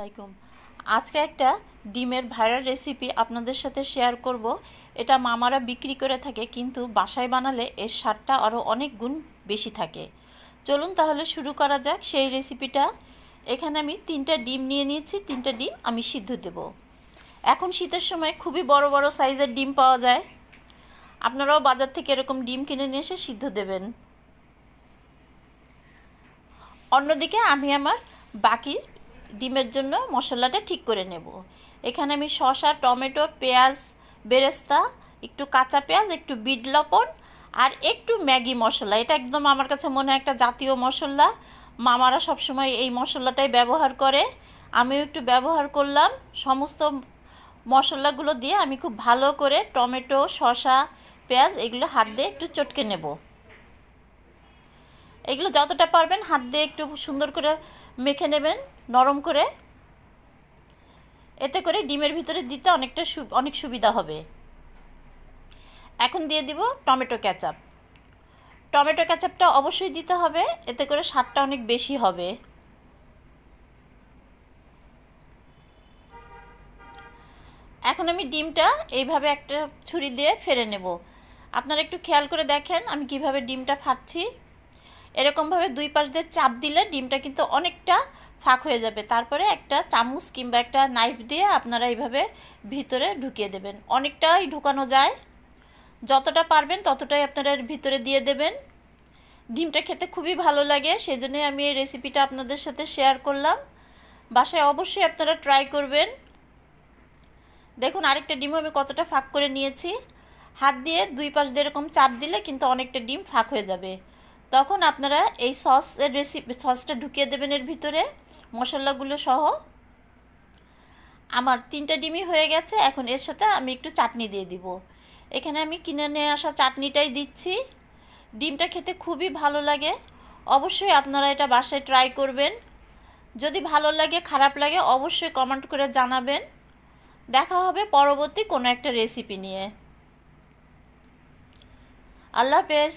আলাইকুম। আজকে একটা ডিমের ভাইরাল রেসিপি আপনাদের সাথে শেয়ার করব। এটা মামারা বিক্রি করে থাকে, কিন্তু বাসায় বানালে এর স্বাদটা আরও অনেক গুণ বেশি থাকে। চলুন তাহলে শুরু করা যাক সেই রেসিপিটা এখানে আমি তিনটা ডিম নিয়ে নিয়েছি, তিনটা ডিম আমি সিদ্ধ দেব। এখন শীতের সময় খুবই বড় বড় সাইজের ডিম পাওয়া যায়। আপনারাও বাজার থেকে এরকম ডিম কিনে নিয়ে এসে সিদ্ধ দেবেন। অন্যদিকে আমি আমার বাকি ডিমের জন্য মশলাটা ঠিক করে নেব। এখানে আমি শসা, টমেটো, পেঁয়াজ, বেরেস্তা, একটু কাঁচা পেঁয়াজ, একটু বিট লবণ আর একটু ম্যাগি মশলা। এটা একদম আমার কাছে মনে হয় একটা জাতীয় মশলা। মামারা সবসময় এই মশলাটাই ব্যবহার করে। আমিও একটু ব্যবহার করলাম। সমস্ত মশলাগুলো দিয়ে আমি খুব ভালো করে টমেটো, শসা, পেঁয়াজ এগুলো হাত দিয়ে একটু চটকে নেব। এগুলো যতটা পারবেন হাত দিয়ে একটু সুন্দর করে মেখে নেবেন, নরম করে। এতে করে ডিমের ভিতরে দিতে অনেকটা অনেক সুবিধা হবে। এখন দিয়ে দিব টমেটো ক্যাচাপ টমেটো ক্যাচাপটা অবশ্যই দিতে হবে, এতে করে স্বাদটা অনেক বেশি হবে। এখন আমি ডিমটা এইভাবে একটা ছুরি দিয়ে ফেলে নেব। আপনারা একটু খেয়াল করে দেখেন আমি কীভাবে ডিমটা ফাটছি। এরকমভাবে দুই পাশ দিয়ে চাপ দিলে ডিমটা কিন্তু অনেকটা ফাঁক হয়ে যাবে। তারপরে একটা চামচ কিংবা একটা নাইফ দিয়ে আপনারা এইভাবে ভিতরে ঢুকিয়ে দেবেন। অনেকটাই ঢুকানো যায়। যতটা পারবেন ততটাই আপনারা এর ভিতরে দিয়ে দেবেন। ডিমটা খেতে খুবই ভালো লাগে সেই জন্যই আমি এই রেসিপিটা আপনাদের সাথে শেয়ার করলাম। বাসায় অবশ্যই আপনারা ট্রাই করবেন। দেখুন, আরেকটা ডিম আমি কতটা ফাঁক করে নিয়েছি। হাত দিয়ে দুই পাশ দিয়ে এরকম চাপ দিলে কিন্তু অনেকটা ডিম ফাঁক হয়ে যাবে। তখন আপনারা এই সসের রেসিপি সসটা ঢুকিয়ে দেবেন এর ভিতরে, মশলাগুলো সহ। আমার তিনটা ডিমই হয়ে গেছে, এখন এর সাথে আমি একটু চাটনি দিয়ে দিব। এখানে আমি কিনে নিয়ে আসা চাটনিটাই দিচ্ছি। ডিমটা খেতে খুবই ভালো লাগে। অবশ্যই আপনারা এটা বাসায় ট্রাই করবেন। যদি ভালো লাগে, খারাপ লাগে, অবশ্যই কমেন্ট করে জানাবেন। দেখা হবে পরবর্তী কোনো একটা রেসিপি নিয়ে। আল্লাহ হাফেজ।